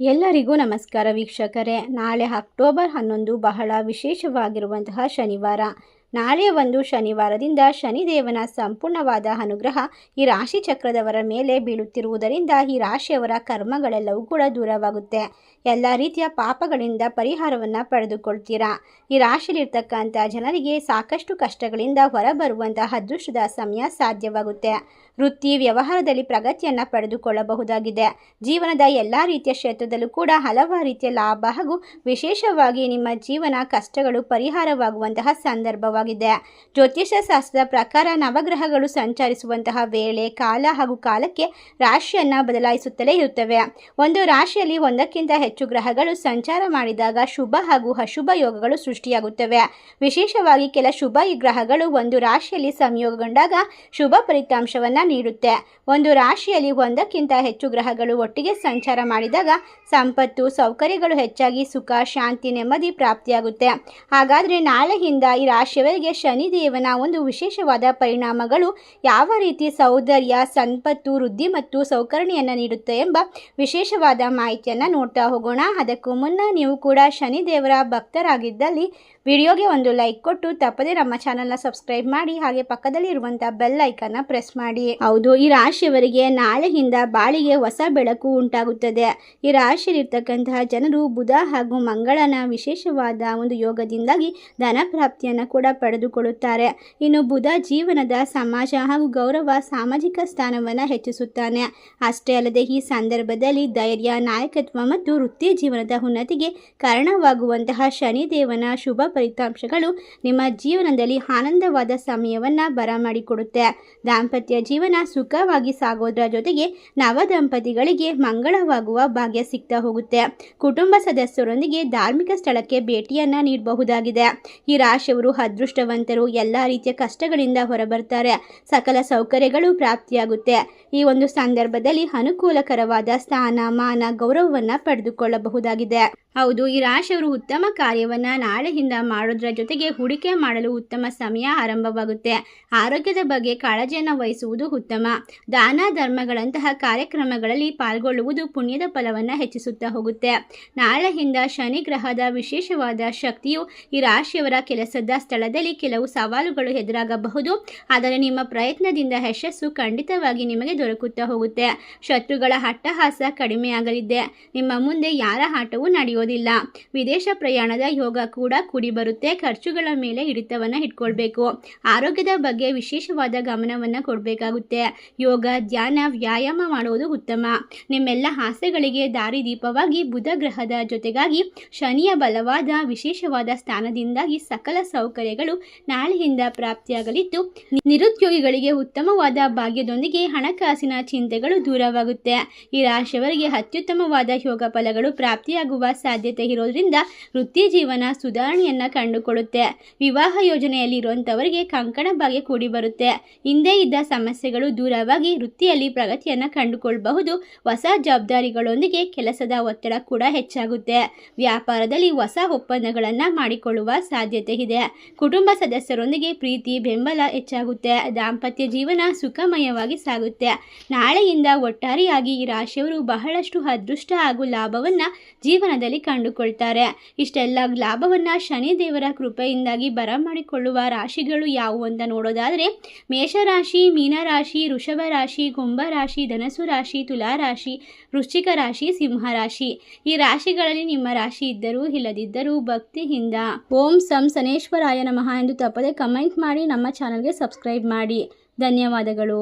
ಎಲ್ಲರಿಗೂ ನಮಸ್ಕಾರ ವೀಕ್ಷಕರೇ. ನಾಳೆ ಅಕ್ಟೋಬರ್ ಹನ್ನೊಂದು ಬಹಳ ವಿಶೇಷವಾಗಿರುವಂತಹ ಶನಿವಾರ. ನಾಳೆಯ ಒಂದು ಶನಿವಾರದಿಂದ ಶನಿದೇವನ ಸಂಪೂರ್ಣವಾದ ಅನುಗ್ರಹ ಈ ರಾಶಿ ಚಕ್ರದವರ ಮೇಲೆ ಬೀಳುತ್ತಿರುವುದರಿಂದ ಈ ರಾಶಿಯವರ ಕರ್ಮಗಳೆಲ್ಲವೂ ಕೂಡ ದೂರವಾಗುತ್ತೆ. ಎಲ್ಲ ರೀತಿಯ ಪಾಪಗಳಿಂದ ಪರಿಹಾರವನ್ನು ಪಡೆದುಕೊಳ್ತೀರಾ? ಈ ರಾಶಿಯಲ್ಲಿರ್ತಕ್ಕಂಥ ಜನರಿಗೆ ಸಾಕಷ್ಟು ಕಷ್ಟಗಳಿಂದ ಹೊರಬರುವಂತಹ ಅದೃಷ್ಟದ ಸಮಯ ಸಾಧ್ಯವಾಗುತ್ತೆ. ವೃತ್ತಿ ವ್ಯವಹಾರದಲ್ಲಿ ಪ್ರಗತಿಯನ್ನು ಪಡೆದುಕೊಳ್ಳಬಹುದಾಗಿದೆ. ಜೀವನದ ಎಲ್ಲ ರೀತಿಯ ಕ್ಷೇತ್ರದಲ್ಲೂ ಕೂಡ ಹಲವಾರು ರೀತಿಯ ಲಾಭ ಹಾಗೂ ವಿಶೇಷವಾಗಿ ನಿಮ್ಮ ಜೀವನ ಕಷ್ಟಗಳು ಪರಿಹಾರವಾಗುವಂತಹ ಸಂದರ್ಭವಾಗಿದೆ ಜ್ಯೋತಿಷ್ಯ ಶಾಸ್ತ್ರದ ಪ್ರಕಾರ ನವಗ್ರಹಗಳು ಸಂಚರಿಸುವಂತಹ ವೇಳೆ ಕಾಲ ಹಾಗೂ ಕಾಲಕ್ಕೆ ರಾಶಿಯನ್ನು ಬದಲಾಯಿಸುತ್ತಲೇ ಇರುತ್ತವೆ. ಒಂದು ರಾಶಿಯಲ್ಲಿ ಒಂದಕ್ಕಿಂತ ಹೆಚ್ಚು ಗ್ರಹಗಳು ಸಂಚಾರ ಮಾಡಿದಾಗ ಶುಭ ಹಾಗೂ ಅಶುಭ ಯೋಗಗಳು ಸೃಷ್ಟಿಯಾಗುತ್ತವೆ. ವಿಶೇಷವಾಗಿ ಕೆಲ ಶುಭ ಗ್ರಹಗಳು ಒಂದು ರಾಶಿಯಲ್ಲಿ ಸಂಯೋಗಗೊಂಡಾಗ ಶುಭ ಫಲಿತಾಂಶವನ್ನು ನೀಡುತ್ತೆ. ಒಂದು ರಾಶಿಯಲ್ಲಿ ಒಂದಕ್ಕಿಂತ ಹೆಚ್ಚು ಗ್ರಹಗಳು ಒಟ್ಟಿಗೆ ಸಂಚಾರ ಮಾಡಿದಾಗ ಸಂಪತ್ತು, ಸೌಕರ್ಯಗಳು ಹೆಚ್ಚಾಗಿ ಸುಖ, ಶಾಂತಿ, ನೆಮ್ಮದಿ, ಪ್ರಾಪ್ತಿಯಾಗುತ್ತೆ. ಹಾಗಾದರೆ ನಾಳೆಯಿಂದ ಈ ರಾಶಿಯವರಿಗೆ ಶನಿದೇವನ ಒಂದು ವಿಶೇಷವಾದ ಪರಿಣಾಮಗಳು ಯಾವ ರೀತಿ ಸೌಂದರ್ಯ, ಸಂಪತ್ತು, ವೃದ್ಧಿ ಮತ್ತು ಸೌಕರ್ಣಿಯನ್ನು ನೀಡುತ್ತೆ ಎಂಬ ವಿಶೇಷವಾದ ಮಾಹಿತಿಯನ್ನು ನೋಡ್ತಾ ಹೋಗೋಣ. ಅದಕ್ಕೂ ಮುನ್ನ ನೀವು ಕೂಡ ಶನಿದೇವರ ಭಕ್ತರಾಗಿದ್ದಲ್ಲಿ ವಿಡಿಯೋಗೆ ಒಂದು ಲೈಕ್ ಕೊಟ್ಟು ತಪ್ಪದೆ ನಮ್ಮ ಚಾನಲ್ನ ಸಬ್ಸ್ಕ್ರೈಬ್ ಮಾಡಿ, ಹಾಗೆ ಪಕ್ಕದಲ್ಲಿ ಇರುವಂಥ ಬೆಲ್ ಐಕನ್ನ ಪ್ರೆಸ್ ಮಾಡಿ. ಹೌದು, ಈ ರಾಶಿಯವರಿಗೆ ನಾಳೆಯಿಂದ ಬಾಳಿಗೆ ಹೊಸ ಬೆಳಕು ಉಂಟಾಗುತ್ತದೆ. ಈ ರಾಶಿಯಲ್ಲಿರ್ತಕ್ಕಂತಹ ಜನರು ಬುಧ ಹಾಗೂ ಮಂಗಳನ ವಿಶೇಷವಾದ ಒಂದು ಯೋಗದಿಂದಾಗಿ ಧನ ಪ್ರಾಪ್ತಿಯನ್ನು ಕೂಡ ಪಡೆದುಕೊಳ್ಳುತ್ತಾರೆ. ಇನ್ನು ಬುಧ ಜೀವನದ ಸಮಾಜ ಹಾಗೂ ಗೌರವ ಸಾಮಾಜಿಕ ಸ್ಥಾನವನ್ನು ಹೆಚ್ಚಿಸುತ್ತಾನೆ. ಅಷ್ಟೇ ಅಲ್ಲದೆ ಈ ಸಂದರ್ಭದಲ್ಲಿ ಧೈರ್ಯ, ನಾಯಕತ್ವ ಮತ್ತು ವೃತ್ತಿ ಜೀವನದ ಉನ್ನತಿಗೆ ಕಾರಣವಾಗುವಂತಹ ಶನಿದೇವನ ಶುಭ ಫಲಿತಾಂಶಗಳು ನಿಮ್ಮ ಜೀವನದಲ್ಲಿ ಆನಂದವಾದ ಸಮಯವನ್ನು ಬರಮಾಡಿಕೊಡುತ್ತೆ. ದಾಂಪತ್ಯ ಜೀವನ ಸುಖವಾಗಿ ಸಾಗೋದ್ರ ಜೊತೆಗೆ ನವ ದಂಪತಿಗಳಿಗೆ ಮಂಗಳವಾಗುವ ಭಾಗ್ಯ ಸಿಗ್ತಾ ಹೋಗುತ್ತೆ. ಕುಟುಂಬ ಸದಸ್ಯರೊಂದಿಗೆ ಧಾರ್ಮಿಕ ಸ್ಥಳಕ್ಕೆ ಭೇಟಿಯನ್ನ ನೀಡಬಹುದಾಗಿದೆ. ಈ ರಾಶಿಯವರು ಅದೃಷ್ಟವಂತರು ಎಲ್ಲ ರೀತಿಯ ಕಷ್ಟಗಳಿಂದ ಹೊರಬರ್ತಾರೆ. ಸಕಲ ಸೌಕರ್ಯಗಳು ಪ್ರಾಪ್ತಿಯಾಗುತ್ತೆ. ಈ ಒಂದು ಸಂದರ್ಭದಲ್ಲಿ ಅನುಕೂಲಕರವಾದ ಸ್ಥಾನ, ಮಾನ, ಗೌರವವನ್ನು ಪಡೆದುಕೊಳ್ಳಬಹುದಾಗಿದೆ. ಹೌದು, ಈ ರಾಶಿಯವರು ಉತ್ತಮ ಕಾರ್ಯವನ್ನು ನಾಳೆಯಿಂದ ಮಾಡೋದ್ರ ಜೊತೆಗೆ ಹೂಡಿಕೆ ಮಾಡಲು ಉತ್ತಮ ಸಮಯ ಆರಂಭವಾಗುತ್ತೆ. ಆರೋಗ್ಯದ ಬಗ್ಗೆ ಕಾಳಜಿಯನ್ನು ವಹಿಸುವುದು ಉತ್ತಮ. ದಾನ ಧರ್ಮಗಳಂತಹ ಕಾರ್ಯಕ್ರಮಗಳಲ್ಲಿ ಪಾಲ್ಗೊಳ್ಳುವುದು ಪುಣ್ಯದ ಫಲವನ್ನು ಹೆಚ್ಚಿಸುತ್ತಾ ಹೋಗುತ್ತೆ. ನಾಳೆಯಿಂದ ಶನಿ ಗ್ರಹದ ವಿಶೇಷವಾದ ಶಕ್ತಿಯು ಈ ರಾಶಿಯವರ ಕೆಲಸದ ಸ್ಥಳದಲ್ಲಿ ಕೆಲವು ಸವಾಲುಗಳು ಎದುರಾಗಬಹುದು. ಆದರೆ ನಿಮ್ಮ ಪ್ರಯತ್ನದಿಂದ ಯಶಸ್ಸು ಖಂಡಿತವಾಗಿ ನಿಮಗೆ ದೊರಕುತ್ತಾ ಹೋಗುತ್ತೆ. ಶತ್ರುಗಳ ಅಟ್ಟಹಾಸ ಕಡಿಮೆಯಾಗಲಿದೆ. ನಿಮ್ಮ ಮುಂದೆ ಯಾರ ಆಟವೂ ನಡೆಯೋದಿಲ್ಲ ವಿದೇಶ ಪ್ರಯಾಣದ ಯೋಗ ಕೂಡ ಕೂಡಿ ಬರುತ್ತೆ ಖರ್ಚುಗಳ ಮೇಲೆ ಹಿಡಿತವನ್ನು ಇಟ್ಕೊಳ್ಬೇಕು. ಆರೋಗ್ಯದ ಬಗ್ಗೆ ವಿಶೇಷವಾದ ಗಮನವನ್ನು ಕೊಡಬೇಕಾಗುತ್ತೆ. ಯೋಗ, ಧ್ಯಾನ, ವ್ಯಾಯಾಮ ಮಾಡುವುದು ಉತ್ತಮ. ನಿಮ್ಮೆಲ್ಲ ಆಸೆಗಳಿಗೆ ದಾರಿದೀಪವಾಗಿ ಬುಧ ಗ್ರಹದ ಜೊತೆಗಾಗಿ ಶನಿಯ ಬಲವಾದ ವಿಶೇಷವಾದ ಸ್ಥಾನದಿಂದಾಗಿ ಸಕಲ ಸೌಕರ್ಯಗಳು ನಾಳೆಯಿಂದ ಪ್ರಾಪ್ತಿಯಾಗಲಿದ್ದು, ನಿರುದ್ಯೋಗಿಗಳಿಗೆ ಉತ್ತಮವಾದ ಭಾಗ್ಯದೊಂದಿಗೆ ಹಣಕಾಸಿನ ಚಿಂತೆಗಳು ದೂರವಾಗುತ್ತೆ. ಈ ರಾಶಿಯವರಿಗೆ ಅತ್ಯುತ್ತಮವಾದ ಯೋಗ ಫಲಗಳು ಪ್ರಾಪ್ತಿಯಾಗುವ ಇರೋದ್ರಿಂದ ವೃತ್ತಿ ಜೀವನ ಸುಧಾರಣೆಯನ್ನು ಕಂಡುಕೊಳ್ಳುತ್ತೆ ವಿವಾಹ ಯೋಜನೆಯಲ್ಲಿ ಇರುವಂಥವರಿಗೆ ಕಂಕಣ ಭಾಗ್ಯ ಕೂಡಿ ಬರುತ್ತೆ. ಹಿಂದೆ ಇದ್ದ ಸಮಸ್ಯೆಗಳು ದೂರವಾಗಿ ವೃತ್ತಿಯಲ್ಲಿ ಪ್ರಗತಿಯನ್ನು ಕಂಡುಕೊಳ್ಳಬಹುದು ಹೊಸ ಜವಾಬ್ದಾರಿಗಳೊಂದಿಗೆ ಕೆಲಸದ ಒತ್ತಡ ಕೂಡ ಹೆಚ್ಚಾಗುತ್ತೆ. ವ್ಯಾಪಾರದಲ್ಲಿ ಹೊಸ ಒಪ್ಪಂದಗಳನ್ನು ಮಾಡಿಕೊಳ್ಳುವ ಸಾಧ್ಯತೆ ಇದೆ. ಕುಟುಂಬ ಸದಸ್ಯರೊಂದಿಗೆ ಪ್ರೀತಿ, ಬೆಂಬಲ ಹೆಚ್ಚಾಗುತ್ತೆ. ದಾಂಪತ್ಯ ಜೀವನ ಸುಖಮಯವಾಗಿ ಸಾಗುತ್ತೆ. ನಾಳೆಯಿಂದ ಒಟ್ಟಾರೆಯಾಗಿ ಈ ರಾಶಿಯವರು ಬಹಳಷ್ಟು ಅದೃಷ್ಟ ಹಾಗೂ ಲಾಭವನ್ನು ಜೀವನದಲ್ಲಿ ಕಂಡುಕೊಳ್ತಾರೆ. ಇಷ್ಟೆಲ್ಲ ಲಾಭವನ್ನು ಶನಿದೇವರ ಕೃಪೆಯಿಂದಾಗಿ ಬರಮಾಡಿಕೊಳ್ಳುವ ರಾಶಿಗಳು ಯಾವುವು ಅಂತ ನೋಡೋದಾದರೆ, ಮೇಷರಾಶಿ, ಮೀನರಾಶಿ ವೃಷಭ ರಾಶಿ ಕುಂಭ ರಾಶಿ ಧನಸು ರಾಶಿ, ತುಲಾ ರಾಶಿ, ವೃಶ್ಚಿಕ ರಾಶಿ, ಸಿಂಹ ರಾಶಿ. ಈ ರಾಶಿಗಳಲ್ಲಿ ನಿಮ್ಮ ರಾಶಿ ಇದ್ದರೂ ಇಲ್ಲದಿದ್ದರೂ ಭಕ್ತಿಯಿಂದ. ಓಂ ಸಂ ಸನೇಶ್ವರಾಯ ನಮಃ ಎಂದು ತಪ್ಪದೆ ಕಮೆಂಟ್ ಮಾಡಿ ನಮ್ಮ ಚಾನಲ್ಗೆ ಸಬ್ಸ್ಕ್ರೈಬ್ ಮಾಡಿ. ಧನ್ಯವಾದಗಳು.